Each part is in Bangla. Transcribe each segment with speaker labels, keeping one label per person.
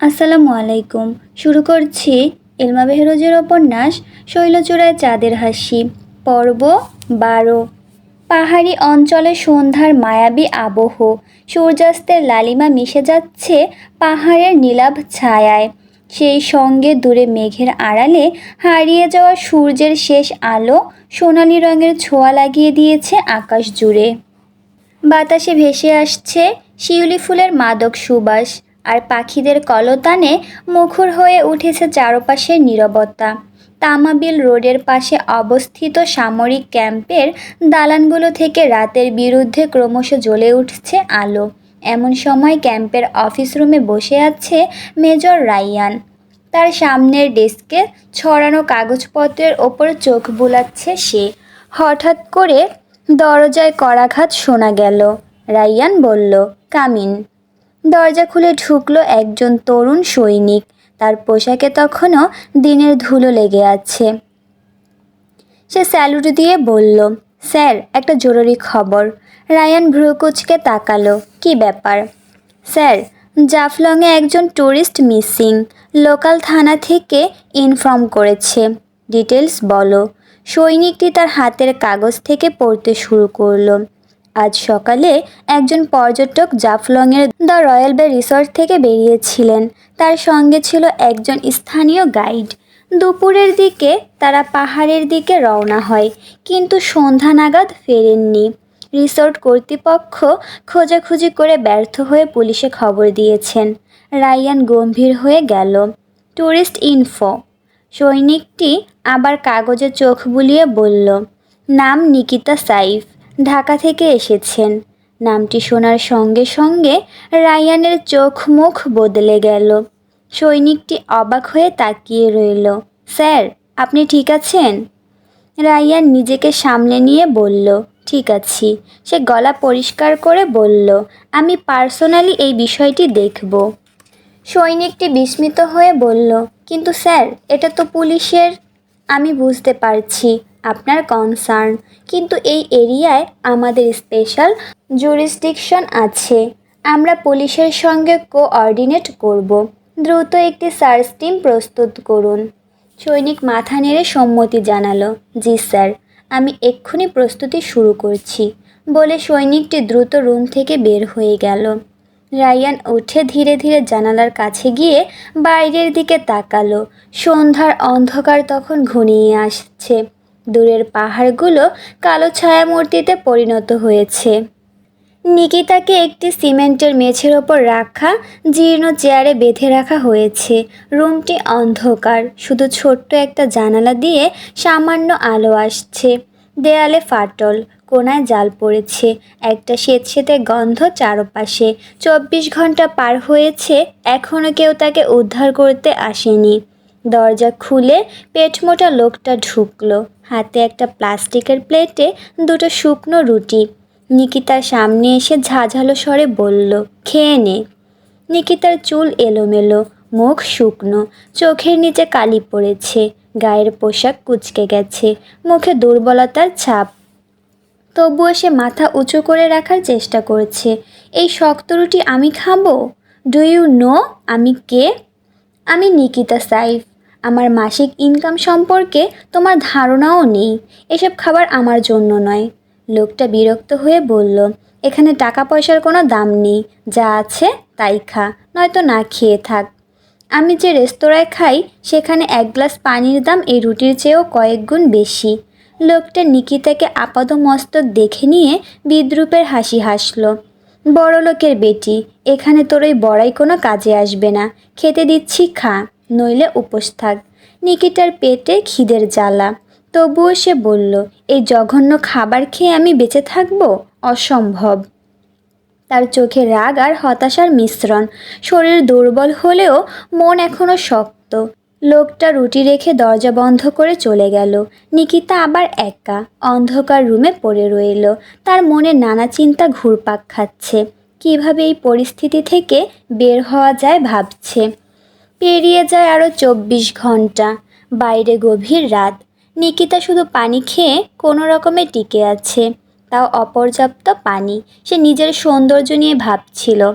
Speaker 1: আসসালামু আলাইকুম। শুরু করছি এলমা বেহরোজের উপন্যাস শৈলচূড়ায় চাঁদের হাসি, পর্ব বারো। পাহাড়ি অঞ্চলে সন্ধ্যার মায়াবী আবহ, সূর্যাস্তের লালিমা মিশে যাচ্ছে পাহাড়ের নীলাভ ছায়ায়। সেই সঙ্গে দূরে মেঘের আড়ালে হারিয়ে যাওয়া সূর্যের শেষ আলো সোনালি রঙের ছোঁয়া লাগিয়ে দিয়েছে আকাশ জুড়ে। বাতাসে ভেসে আসছে শিউলি ফুলের মাদক সুবাস। আর পাখিদের কলতানে মুখর হয়ে উঠেছে চারপাশের নীরবতা। তামাবিল রোডের পাশে অবস্থিত সামরিক ক্যাম্পের দালানগুলো থেকে রাতের বিরুদ্ধে ক্রমশ জ্বলে উঠছে আলো। এমন সময় ক্যাম্পের অফিস রুমে বসে আছে মেজর রাইয়ান। তার সামনের ডেস্কে ছড়ানো কাগজপত্রের ওপর চোখ বুলাচ্ছে সে। হঠাৎ করে দরজায় করাঘাত শোনা গেল। রাইয়ান বলল, কামিন। দরজা খুলে ঢুকলো একজন তরুণ সৈনিক। তার পোশাকে তখনও দিনের ধুলো লেগে আছে। সে স্যালুট দিয়ে বলল, স্যার, একটা জরুরি খবর। রায়ান ভ্রুকুচকে তাকালো, কি ব্যাপার? স্যার, জাফলংয়ে একজন ট্যুরিস্ট মিসিং, লোকাল থানা থেকে ইনফর্ম করেছে। ডিটেলস বলো। সৈনিকটি তার হাতের কাগজ থেকে পড়তে শুরু করল। আজ সকালে একজন পর্যটক জাফলংয়ের দ্য রয়্যাল বে রিসর্ট থেকে বেরিয়েছিলেন। তার সঙ্গে ছিল একজন স্থানীয় গাইড। দুপুরের দিকে তারা পাহাড়ের দিকে রওনা হয়, কিন্তু সন্ধ্যা নাগাদ ফেরেননি। রিসর্ট কর্তৃপক্ষ খোঁজাখুঁজি করে ব্যর্থ হয়ে পুলিশে খবর দিয়েছেন। রায়ান গম্ভীর হয়ে গেল। Tourist info. সৈনিকটি আবার কাগজে চোখ বুলিয়ে বলল, নাম নিকিতা সাইফ। ঢাকা থেকে এসেছেন। নামটি শোনার সঙ্গে সঙ্গে রায়ানের চোখ মুখ বদলে গেল। সৈনিকটি অবাক হয়ে তাকিয়ে রইল। স্যার, আপনি ঠিক আছেন? রায়ান নিজেকে সামলে নিয়ে বলল, ঠিক আছি। সে গলা পরিষ্কার করে বলল, আমি পার্সোনালি এই বিষয়টি দেখব। সৈনিকটি বিস্মিত হয়ে বলল, কিন্তু স্যার, এটা তো পুলিশের, আমি বুঝতে পারছি। আপনার কনসার্ন কিন্তু এই এরিয়ায় আমাদের স্পেশাল জুরিসডিকশন আছে। আমরা পুলিশের সঙ্গে কোঅর্ডিনেট করব। দ্রুত একটি সার্চ টিম প্রস্তুত করুন। সৈনিক মাথা নেড়ে সম্মতি জানালো। জি, স্যার, আমি এক্ষুনি প্রস্তুতি শুরু করছি। বলে সৈনিকটি দ্রুত রুম থেকে বের হয়ে গেল। রায়ান উঠে ধীরে ধীরে জানালার কাছে গিয়ে বাইরের দিকে তাকালো। সন্ধ্যার অন্ধকার তখন ঘনিয়ে আসছে। দূরের পাহাড়গুলো কালো ছায়ামূর্তিতে পরিণত হয়েছে। নিকিতাকে একটি সিমেন্টের মেঝের ওপর রাখা, জীর্ণ চেয়ারে বেঁধে রাখা হয়েছে। রুমটি অন্ধকার, শুধু ছোট্ট একটা জানালা দিয়ে সামান্য আলো আসছে। দেয়ালে ফাটল, কোনায় জাল পড়েছে, একটা স্বেতসেতে গন্ধ চারপাশে। চব্বিশ ঘণ্টা পার হয়েছে এখনও কেউ তাকে উদ্ধার করতে আসেনি। দরজা খুলে পেটমোটা লোকটা ঢুকলো। হাতে একটা প্লাস্টিকের প্লেটে দুটো শুকনো রুটি। নিকিতার সামনে এসে ঝাঝালো স্বরে বলল, খেয়ে নে। নিকিতার চুল এলোমেলো, মুখ শুকনো, চোখের নিচে কালি পড়েছে, গায়ের পোশাক কুচকে গেছে, মুখে দুর্বলতার ছাপ। তবুও সে মাথা উঁচু করে রাখার চেষ্টা করছে, এই শক্ত রুটি আমি খাব? ডু ইউ নো আমি কে? আমি নিকিতা সাইফ। আমার মাসিক ইনকাম সম্পর্কে তোমার ধারণাও নেই। এসব খাবার আমার জন্য নয়। লোকটা বিরক্ত হয়ে বলল, এখানে টাকা পয়সার কোনো দাম নেই। যা আছে তাই খা, নয়তো না খেয়ে থাক। আমি যে রেস্তোরাঁয় খাই, সেখানে এক গ্লাস পানির দাম এই রুটির চেয়েও কয়েক গুণ বেশি। লোকটা নিকিতাকে আপাদমস্তক দেখে নিয়ে বিদ্রুপের হাসি হাসলো বড় লোকের বেটি, এখানে তোর ওই বড়াই কোনো কাজে আসবে না। খেতে দিচ্ছি, খা। নইলে উপোস থাক। নিকিটার পেটে খিদের জ্বালা। তবুও সে বলল, এই জঘন্য খাবার খেয়ে আমি বেঁচে থাকব? অসম্ভব। তার চোখে রাগ আর হতাশার মিশ্রণ। শরীর দুর্বল হলেও মন এখনও শক্ত। লোকটা রুটি রেখে দরজা বন্ধ করে চলে গেল। নিকিতা আবার একা, অন্ধকার রুমে পড়ে রইল। তার মনে নানা চিন্তা ঘুরপাক খাচ্ছে। কীভাবে এই পরিস্থিতি থেকে বের হওয়া যায় ভাবছে। পেরিয়ে যায় আরও চব্বিশ ঘণ্টা। বাইরে গভীর রাত। নিকিতা শুধু পানি খেয়ে কোনো রকমে টিকে আছে। তাও অপর্যাপ্ত পানি। সে নিজের সৌন্দর্য নিয়ে ভাবছিল।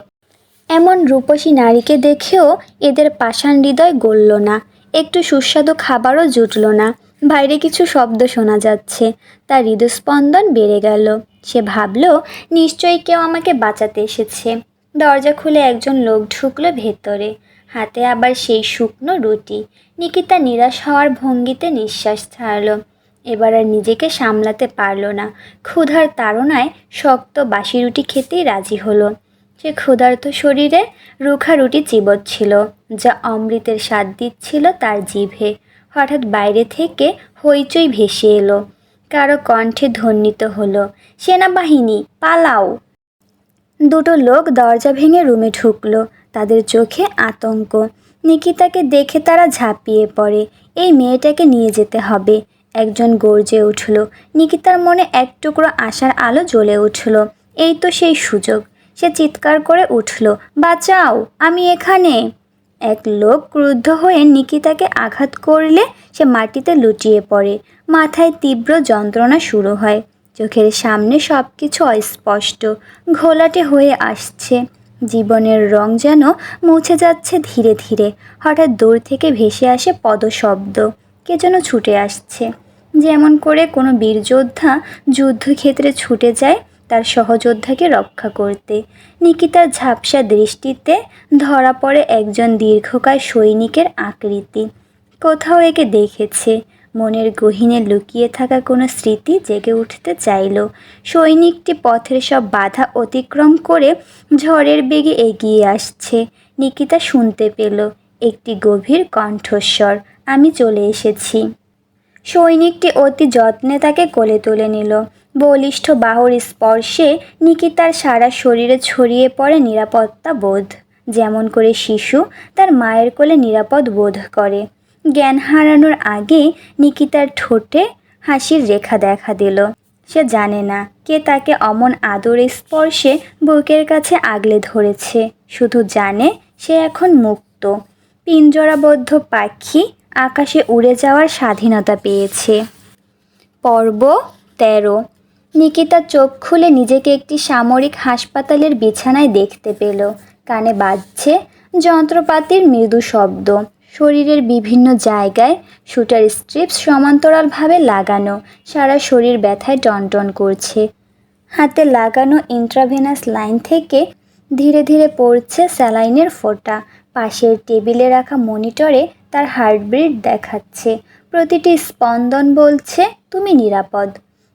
Speaker 1: এমন রূপসী নারীকে দেখেও এদের পাষাণ হৃদয় গলল না। একটু সুস্বাদু খাবারও জুটল না। বাইরে কিছু শব্দ শোনা যাচ্ছে। তার হৃদস্পন্দন বেড়ে গেল। সে ভাবল, নিশ্চয়ই কেউ আমাকে বাঁচাতে এসেছে। দরজা খুলে একজন লোক ঢুকলো ভেতরে। হাতে আবার সেই শুকনো রুটি। নিকিতা নিরাশ হওয়ার ভঙ্গিতে নিঃশ্বাস ছাড়ল। এবার আর নিজেকে সামলাতে পারল না। ক্ষুধার তাড়নায় শক্ত বাসি রুটি খেতেই রাজি হলো। সে ক্ষুধার্ত শরীরে রুখা রুটি চিবচ্ছিল, যা অমৃতের স্বাদ দিচ্ছিল তার জিভে। হঠাৎ বাইরে থেকে হইচই ভেসে এলো। কারও কণ্ঠে ধ্বনিত হলো, সেনাবাহিনী, পালাও! দুটো লোক দরজা ভেঙে রুমে ঢুকলো। তাদের চোখে আতঙ্ক। নিকিতাকে দেখে তারা ঝাঁপিয়ে পড়ে। এই মেয়েটাকে নিয়ে যেতে হবে। একজন গর্জে উঠল। নিকিতার মনে এক টুকরো আশার আলো জ্বলে উঠল। এই তো সেই সুযোগ। সে চিৎকার করে উঠল, বাঁচাও, আমি এখানে। এক লোক ক্রুদ্ধ হয়ে নিকিতাকে আঘাত করলে সে মাটিতে লুটিয়ে পড়ে। মাথায় তীব্র যন্ত্রণা শুরু হয়। চোখের সামনে সব কিছু অস্পষ্ট। ঘোলাটে হয়ে আসছে। জীবনের রং যেন মুছে যাচ্ছে ধীরে ধীরে। হঠাৎ দূর থেকে ভেসে আসে পদশব্দ। কে যেন ছুটে আসছে। যেমন করে কোনো বীরযোদ্ধা যুদ্ধক্ষেত্রে ছুটে যায় তার সহযোদ্ধাকে রক্ষা করতে। নিকিতার ঝাপসা দৃষ্টিতে ধরা পড়ে একজন দীর্ঘকায় সৈনিকের আকৃতি। কোথাও একে দেখেছে। মনের গহীনে লুকিয়ে থাকা কোনো স্মৃতি জেগে উঠতে চাইল। সৈনিকটি পথের সব বাধা অতিক্রম করে ঝড়ের বেগে এগিয়ে আসছে। নিকিতা শুনতে পেল, একটি গভীর কণ্ঠস্বর, আমি চলে এসেছি। সৈনিকটি অতি যত্নে তাকে কোলে তুলে নিল। বলিষ্ঠ বাহুর স্পর্শে নিকিতার সারা শরীরে ছড়িয়ে পড়ে নিরাপত্তা বোধ। যেমন করে শিশু তার মায়ের কোলে নিরাপদ বোধ করে। জ্ঞান হারানোর আগে নিকিতার ঠোঁটে হাসির রেখা দেখা দিল। সে জানে না কে তাকে অমন আদরের স্পর্শে বুকের কাছে আগলে ধরেছে। শুধু জানে সে এখন মুক্ত। পিঞ্জরাবদ্ধ পাখি আকাশে উড়ে যাওয়ার স্বাধীনতা পেয়েছে। পর্ব তেরো। নিকিতা চোখ খুলে নিজেকে একটি সামরিক হাসপাতালের বিছানায় দেখতে পেল। কানে বাজছে যন্ত্রপাতির মৃদু শব্দ। শরীরের বিভিন্ন জায়গায় শুটার স্ট্রিপস সমান্তরালভাবে লাগানো। সারা শরীর ব্যথায় টনটন করছে। হাতে লাগানো ইন্ট্রাভেনাস লাইন থেকে ধীরে ধীরে পড়ছে স্যালাইনের ফোঁটা। পাশের টেবিলে রাখা মনিটরে তার হার্টবিট দেখাচ্ছে। প্রতিটি স্পন্দন বলছে, তুমি নিরাপদ।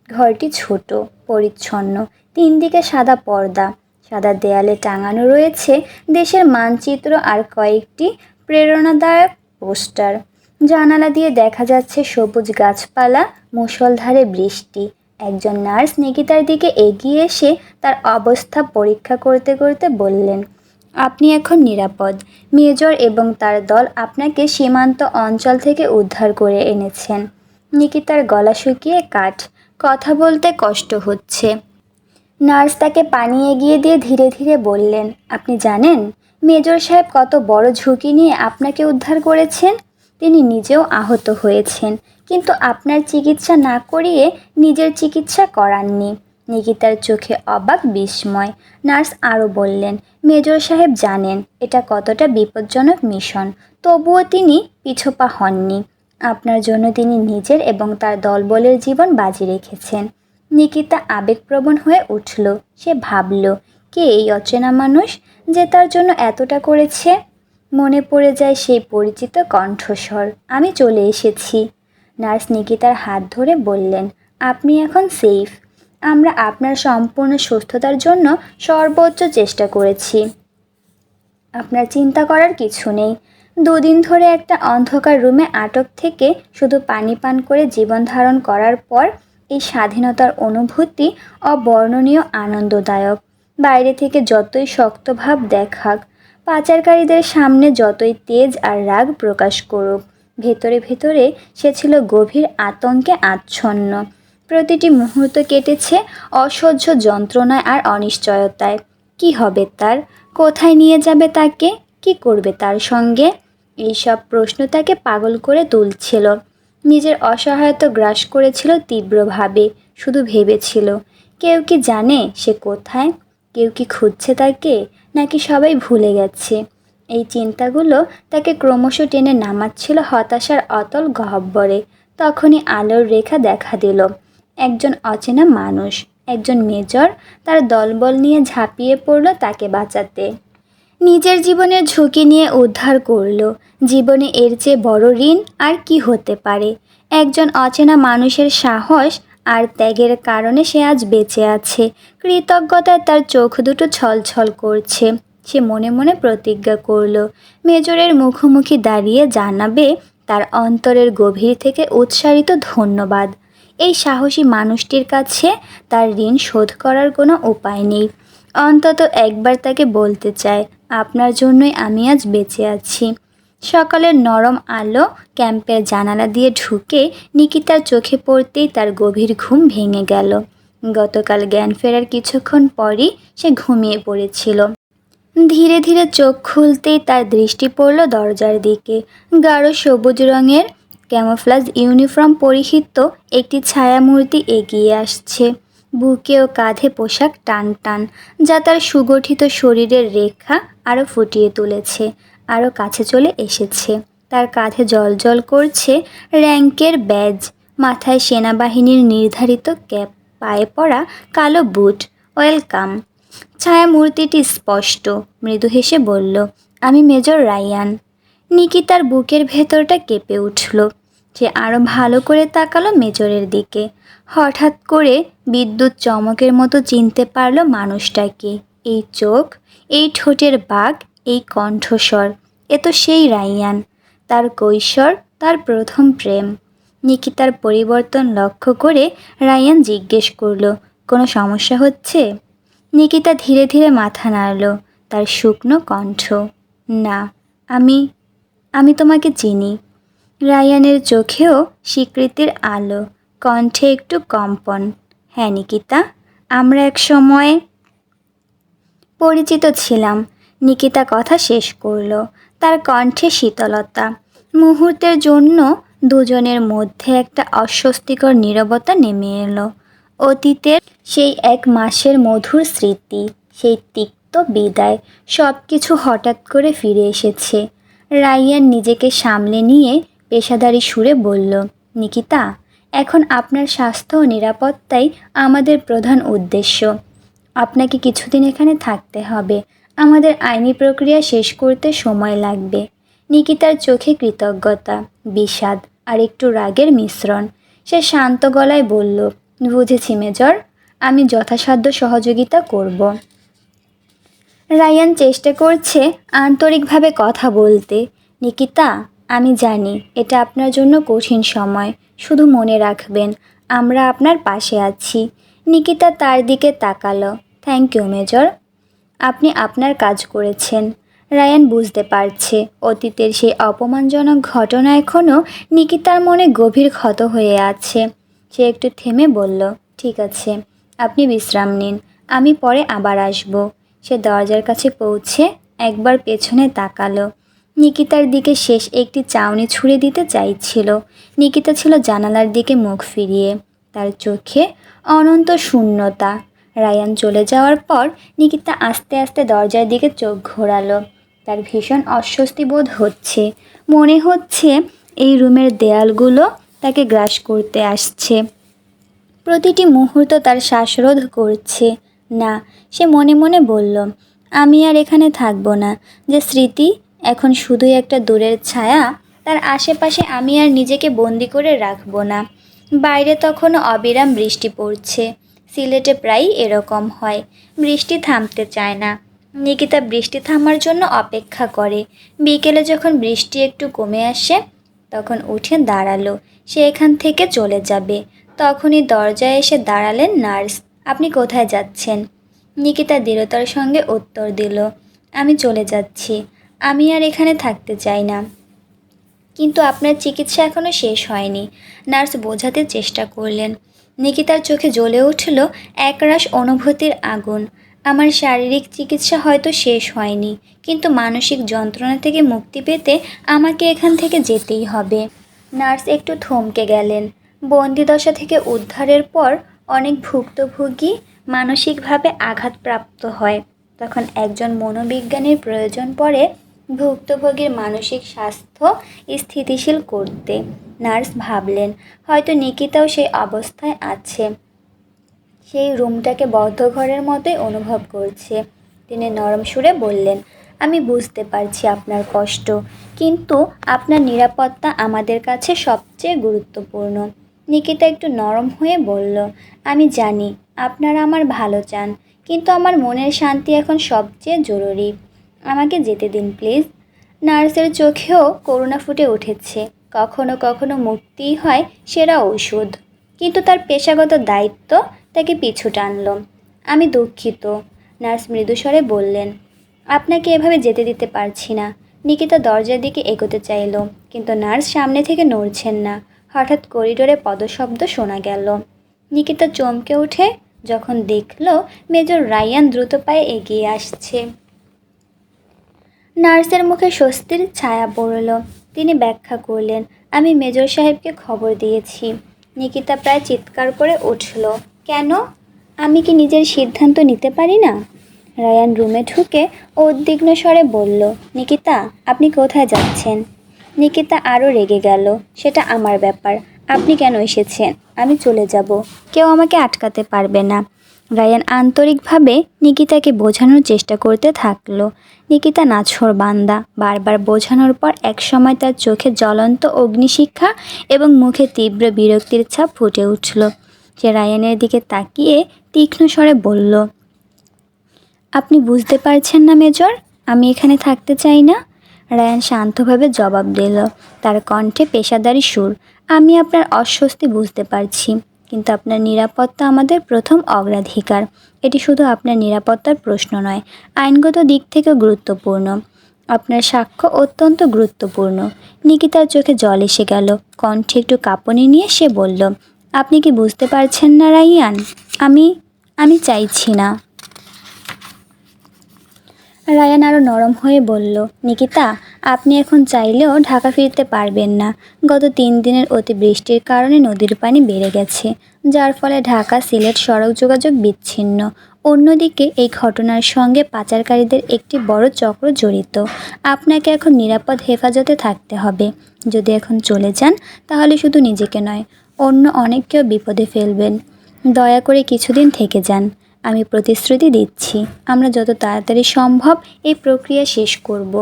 Speaker 1: ঘরটি ছোট, পরিচ্ছন্ন। তিন দিকে সাদা পর্দা। সাদা দেয়ালে টাঙানো রয়েছে দেশের মানচিত্র আর কয়েকটি প্রেরণাদায়ক পোস্টার। জানালা দিয়ে দেখা যাচ্ছে সবুজ গাছপালা, মুষলধারে বৃষ্টি। একজন নার্স নিকিতার দিকে এগিয়ে এসে তার অবস্থা পরীক্ষা করতে করতে বললেন, আপনি এখন নিরাপদ। মেজর এবং তার দল আপনাকে সীমান্ত অঞ্চল থেকে উদ্ধার করে এনেছেন। নিকিতার গলা শুকিয়ে কাঠ। কথা বলতে কষ্ট হচ্ছে। নার্স তাকে পানি এগিয়ে দিয়ে ধীরে ধীরে বললেন, আপনি জানেন মেজর সাহেব কত বড় ঝুঁকি নিয়ে আপনাকে উদ্ধার করেছেন? তিনি নিজেও আহত হয়েছেন। কিন্তু আপনার চিকিৎসা না করিয়ে নিজের চিকিৎসা করাননি। নিকিতার চোখে অবাক বিস্ময়। নার্স আরও বললেন, মেজর সাহেব জানেন, এটা কতটা বিপজ্জনক মিশন। তবুও তিনি পিছপা হননি। আপনার জন্য তিনি নিজের এবং তার দলবলের জীবন বাজি রেখেছেন। নিকিতা আবেগপ্রবণ হয়ে উঠল। সে ভাবল, কে এই অচেনা মানুষ? যে তার জন্য এতটা করেছে? মনে পড়ে যায় সেই পরিচিত কণ্ঠস্বর। আমি চলে এসেছি। নার্স নিকিতার হাত ধরে বললেন, আপনি এখন সেফ। আমরা আপনার সম্পূর্ণ সুস্থতার জন্য সর্বোচ্চ চেষ্টা করেছি। আপনার চিন্তা করার কিছু নেই। দুদিন ধরে একটা অন্ধকার রুমে আটক থেকে শুধু পানি পান করে জীবন ধারণ করার পর এই স্বাধীনতার অনুভূতি অবর্ণনীয়, আনন্দদায়ক। বাইরে থেকে যতই শক্তভাব দেখাক, পাচারকারীদের সামনে যতই তেজ আর রাগ প্রকাশ করুক, ভেতরে ভেতরে সে ছিল গভীর আতঙ্কে আচ্ছন্ন। প্রতিটি মুহূর্ত কেটেছে অসহ্য যন্ত্রণায় আর অনিশ্চয়তায়। কি হবে তার? কোথায় নিয়ে যাবে তাকে? কি করবে তার সঙ্গে? এইসব প্রশ্ন তাকে পাগল করে তুলছিল। নিজের অসহায়তা গ্রাস করেছিল তীব্রভাবে, শুধু ভেবেছিল। কেউ কি জানে সে কোথায়? কেউ কি খুঁজছে তাকে, নাকি সবাই ভুলে গেছে? এই চিন্তাগুলো তাকে ক্রমশ টেনে নামাচ্ছিল হতাশার অতল গহ্বরে তখনই আলোর রেখা দেখা দিল। একজন অচেনা মানুষ, একজন মেজর, তার দলবল নিয়ে ঝাঁপিয়ে পড়ল তাকে বাঁচাতে। নিজের জীবনের ঝুঁকি নিয়ে উদ্ধার করল। জীবনে এর চেয়ে বড় ঋণ আর কি হতে পারে? একজন অচেনা মানুষের সাহস আর ত্যাগের কারণে সে আজ বেঁচে আছে। কৃতজ্ঞতায় তার চোখ দুটো ছলছল করছে। সে মনে মনে প্রতিজ্ঞা করল, মেজরের মুখোমুখি দাঁড়িয়ে জানাবে তার অন্তরের গভীর থেকে উৎসারিত ধন্যবাদ। এই সাহসী মানুষটির কাছে তার ঋণ শোধ করার কোনো উপায় নেই। অন্তত একবার তাকে বলতে চায়, আপনার জন্যই আমি আজ বেঁচে আছি। সকালের নরম আলো ক্যাম্পের জানালা দিয়ে ঢুকে নিকিতার চোখে পড়তেই তার গভীর ঘুম ভেঙে গেল। গতকাল জ্ঞান ফেরার কিছুক্ষণ পরই সে ঘুমিয়ে পড়েছিল। ধীরে ধীরে চোখ খুলতেই তার দৃষ্টি পড়ল দরজার দিকে। গাঢ় সবুজ রঙের ক্যামোফ্লাজ ইউনিফর্ম পরিহিত একটি ছায়ামূর্তি এগিয়ে আসছে। বুকে ও কাঁধে পোশাক টান টান যা তার সুগঠিত শরীরের রেখা আরও ফুটিয়ে তুলেছে। আরও কাছে চলে এসেছে। তার কাঁধে জল করছে র্যাঙ্কের ব্যাজ। মাথায় সেনাবাহিনীর নির্ধারিত ক্যাপ। পায়ে পড়া কালো বুট। ওয়েলকাম। ছায়ামূর্তিটি স্পষ্ট। মৃদু হেসে বলল, আমি মেজর রায়ান। নিকিতার বুকের ভেতরটা কেঁপে উঠল। সে আরও ভালো করে তাকালো মেজরের দিকে। হঠাৎ করে বিদ্যুৎ চমকের মতো চিনতে পারল মানুষটাকে। এই চোখ, এই ঠোঁটের বাঘ এই কণ্ঠস্বর। এ তো সেই রাইয়ান। তার কৈশোর, তার প্রথম প্রেম। নিকিতার পরিবর্তন লক্ষ্য করে রায়ান জিজ্ঞেস করল, কোনো সমস্যা হচ্ছে? নিকিতা ধীরে ধীরে মাথা নাড়ল, তার শুকনো কণ্ঠ, না, আমি আমি তোমাকে চিনি। রায়ানের চোখেও স্বীকৃতির আলো, কণ্ঠে একটু কম্পন হ্যাঁ নিকিতা, আমরা এক সময় পরিচিত ছিলাম। নিকিতা কথা শেষ করল। তার কণ্ঠে শীতলতা। মুহূর্তের জন্য দুজনের মধ্যে একটা অস্বস্তিকর নীরবতা নেমে এলো। অতীতের সেই এক মাসের মধুর স্মৃতি, সেই তিক্ত বিদায় সব কিছু হঠাৎ করে ফিরে এসেছে। রাইয়ান নিজেকে সামলে নিয়ে পেশাদারি সুরে বলল, নিকিতা, এখন আপনার স্বাস্থ্য ও নিরাপত্তাই আমাদের প্রধান উদ্দেশ্য। আপনাকে কিছুদিন এখানে থাকতে হবে। আমাদের আইনি প্রক্রিয়া শেষ করতে সময় লাগবে। নিকিতার চোখে কৃতজ্ঞতা, বিষাদ আর একটু রাগের মিশ্রণ। সে শান্ত গলায় বলল, বুঝেছি, মেজর, আমি যথাসাধ্য সহযোগিতা করব। রায়ান চেষ্টা করছে আন্তরিকভাবে কথা বলতে। নিকিতা, আমি জানি এটা আপনার জন্য কঠিন সময়, শুধু মনে রাখবেন, আমরা আপনার পাশে আছি। নিকিতা তার দিকে তাকালো। থ্যাংক ইউ, মেজর আপনি আপনার কাজ করেছেন। রায়ান বুঝতে পারছে। অতীতের সেই অপমানজনক ঘটনা এখনও নিকিতার মনে গভীর ক্ষত হয়ে আছে। সে একটু থেমে বলল, ঠিক আছে, আপনি বিশ্রাম নিন। আমি পরে আবার আসব। সে দরজার কাছে পৌঁছে একবার পেছনে তাকালো। নিকিতার দিকে শেষ একটি চাউনি ছুঁড়ে দিতে চাইছিল। নিকিতা ছিল জানালার দিকে মুখ ফিরিয়ে। তার চোখে অনন্ত শূন্যতা। রায়ান চলে যাওয়ার পর নিকিতা আস্তে আস্তে দরজার দিকে চোখ ঘোরালো। তার ভীষণ অস্বস্তি বোধ হচ্ছে। মনে হচ্ছে এই রুমের দেয়ালগুলো তাকে গ্রাস করতে আসছে। প্রতিটি মুহূর্ত তার শ্বাসরোধ করছে। না, সে মনে মনে বলল, আমি আর এখানে থাকব না। যে স্মৃতি এখন শুধুই একটা দূরের ছায়া, তার আশেপাশে আমি আর নিজেকে বন্দি করে রাখব না। বাইরে তখনও অবিরাম বৃষ্টি পড়ছে। সিলেটে প্রায়ই এরকম হয়। বৃষ্টি থামতে চায় না। নিকিতা বৃষ্টি থামার জন্য অপেক্ষা করে। বিকেলে যখন বৃষ্টি একটু কমে আসে, তখন উঠে দাঁড়াল। সে এখান থেকে চলে যাবে। তখনই দরজায় এসে দাঁড়ালেন নার্স। আপনি কোথায় যাচ্ছেন? নিকিতা দৃঢ়তার সঙ্গে উত্তর দিল, আমি চলে যাচ্ছি। আমি আর এখানে থাকতে চাই না। কিন্তু আপনার চিকিৎসা এখনও শেষ হয়নি। নার্স বোঝাতে চেষ্টা করলেন নিকিতার চোখে জ্বলে উঠল একরাশ অনুভূতির আগুন। আমার শারীরিক চিকিৎসা হয়তো শেষ হয়নি, কিন্তু মানসিক যন্ত্রণা থেকে মুক্তি পেতে আমাকে এখান থেকে যেতেই হবে। নার্স একটু থমকে গেলেন। বন্দিদশা থেকে উদ্ধারের পর অনেক ভুক্তভোগী মানসিকভাবে আঘাতপ্রাপ্ত হয়। তখন একজন মনোবিজ্ঞানীর প্রয়োজন পড়ে ভুক্তভোগীর মানসিক স্বাস্থ্য স্থিতিশীল করতে নার্স ভাবলেন। হয়তো নিকিতাও সেই অবস্থায় আছে। সেই রুমটাকে বদ্ধ ঘরের মতোই অনুভব করছে। তিনি নরম সুরে বললেন, আমি বুঝতে পারছি আপনার কষ্ট, কিন্তু আপনার নিরাপত্তা আমাদের কাছে সবচেয়ে গুরুত্বপূর্ণ। নিকিতা একটু নরম হয়ে বলল, আমি জানি, আপনারা আমার ভালো চান, কিন্তু আমার মনের শান্তি এখন সবচেয়ে জরুরি। আমাকে যেতে দিন, প্লিজ। নার্সের চোখেও করুণা ফুটে উঠেছে। কখনো কখনো মুক্তিই হয় সেরা ঔষধ কিন্তু তার পেশাগত দায়িত্ব তাকে পিছু টানল। আমি দুঃখিত, নার্স মৃদুস্বরে বললেন। আপনাকে এভাবে যেতে দিতে পারছি না। নিকিতা দরজার দিকে এগোতে চাইল, কিন্তু নার্স সামনে থেকে নড়ছেন না। হঠাৎ করিডোরে পদশব্দ শোনা গেল। নিকিতা চমকে উঠে যখন দেখল মেজর রায়ান দ্রুত পায়ে এগিয়ে আসছে। নার্সের মুখে স্বস্তির ছায়া পড়ল। তিনি ব্যাখ্যা করলেন, আমি মেজর সাহেবকে খবর দিয়েছি। নিকিতা প্রায় চিৎকার করে উঠল, কেন? আমি কি নিজের সিদ্ধান্ত নিতে পারি না? রায়ান রুমে ঢুকে উদ্বিগ্ন স্বরে বলল, নিকিতা, আপনি কোথায় যাচ্ছেন? নিকিতা আরও রেগে গেল, সেটা আমার ব্যাপার। আপনি কেন এসেছেন? আমি চলে যাব। কেউ আমাকে আটকাতে পারবে না। রায়ান আন্তরিকভাবে নিকিতাকে বোঝানোর চেষ্টা করতে থাকল। নিকিতা নাছর বান্দা। বারবার বোঝানোর পর একসময় তার চোখে জ্বলন্ত অগ্নিশিক্ষা এবং মুখে তীব্র বিরক্তির ছাপ ফুটে উঠল। সে রায়ানের দিকে তাকিয়ে তীক্ষ্ণ স্বরে বলল, আপনি বুঝতে পারছেন না, মেজর? আমি এখানে থাকতে চাই না? রায়ান শান্তভাবে জবাব দিল, তার কণ্ঠে পেশাদারি সুর। আমি আপনার অস্বস্তি বুঝতে পারছি। কিন্তু আপনার নিরাপত্তা আমাদের প্রথম অগ্রাধিকার। এটি শুধু আপনার নিরাপত্তার প্রশ্ন নয়, আইনগত দিক থেকেও গুরুত্বপূর্ণ। আপনার সাক্ষ্য অত্যন্ত গুরুত্বপূর্ণ। নিকিতার চোখে জল এসে গেল, কণ্ঠে একটু কাঁপনি নিয়ে সে বলল, আপনি কি বুঝতে পারছেন না রাইয়ান আমি আমি চাইছি না। রায়ান আরও নরম হয়ে বলল, নিকিতা আপনি এখন চাইলেও ঢাকা ফিরতে পারবেন না। গত তিন দিনের অতিবৃষ্টির কারণে নদীর পানি বেড়ে গেছে, যার ফলে ঢাকা সিলেট সড়ক যোগাযোগ বিচ্ছিন্ন। অন্যদিকে, এই ঘটনার সঙ্গে পাচারকারীদের একটি বড় চক্র জড়িত। আপনাকে এখন নিরাপদ হেফাজতে থাকতে হবে। যদি এখন চলে যান, তাহলে শুধু নিজেকে নয়, অন্য অনেককেও বিপদে ফেলবেন। দয়া করে কিছুদিন থেকে যান। আমি প্রতিশ্রুতি দিচ্ছি, আমরা যত তাড়াতাড়ি সম্ভব এই প্রক্রিয়া শেষ করব।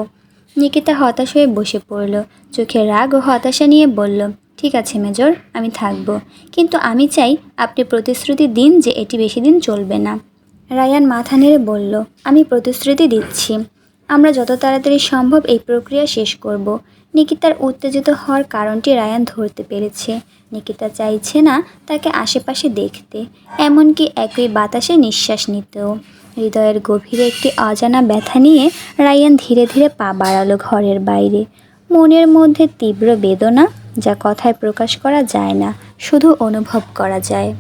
Speaker 1: নিকিতা হতাশ হয়ে বসে পড়ল। চোখে রাগ ও হতাশা নিয়ে বলল, ঠিক আছে, মেজর, আমি থাকব। কিন্তু আমি চাই আপনি প্রতিশ্রুতি দিন যে এটি বেশি দিন চলবে না। রায়ান মাথা নেড়ে বলল, আমি প্রতিশ্রুতি দিচ্ছি। আমরা যত তাড়াতাড়ি সম্ভব এই প্রক্রিয়া শেষ করব। নিকিতার উত্তেজিত হওয়ার কারণটি রায়ান ধরতে পেরেছে। নিকিতা চাইছে না তাকে আশেপাশে দেখতে, এমনকি একই বাতাসে নিঃশ্বাস নিতেও। হৃদয়ের গভীরে একটি অজানা ব্যথা নিয়ে রায়ান ধীরে ধীরে পা বাড়ালো ঘরের বাইরে। মনের মধ্যে তীব্র বেদনা যা কথায় প্রকাশ করা যায় না, শুধু অনুভব করা যায়।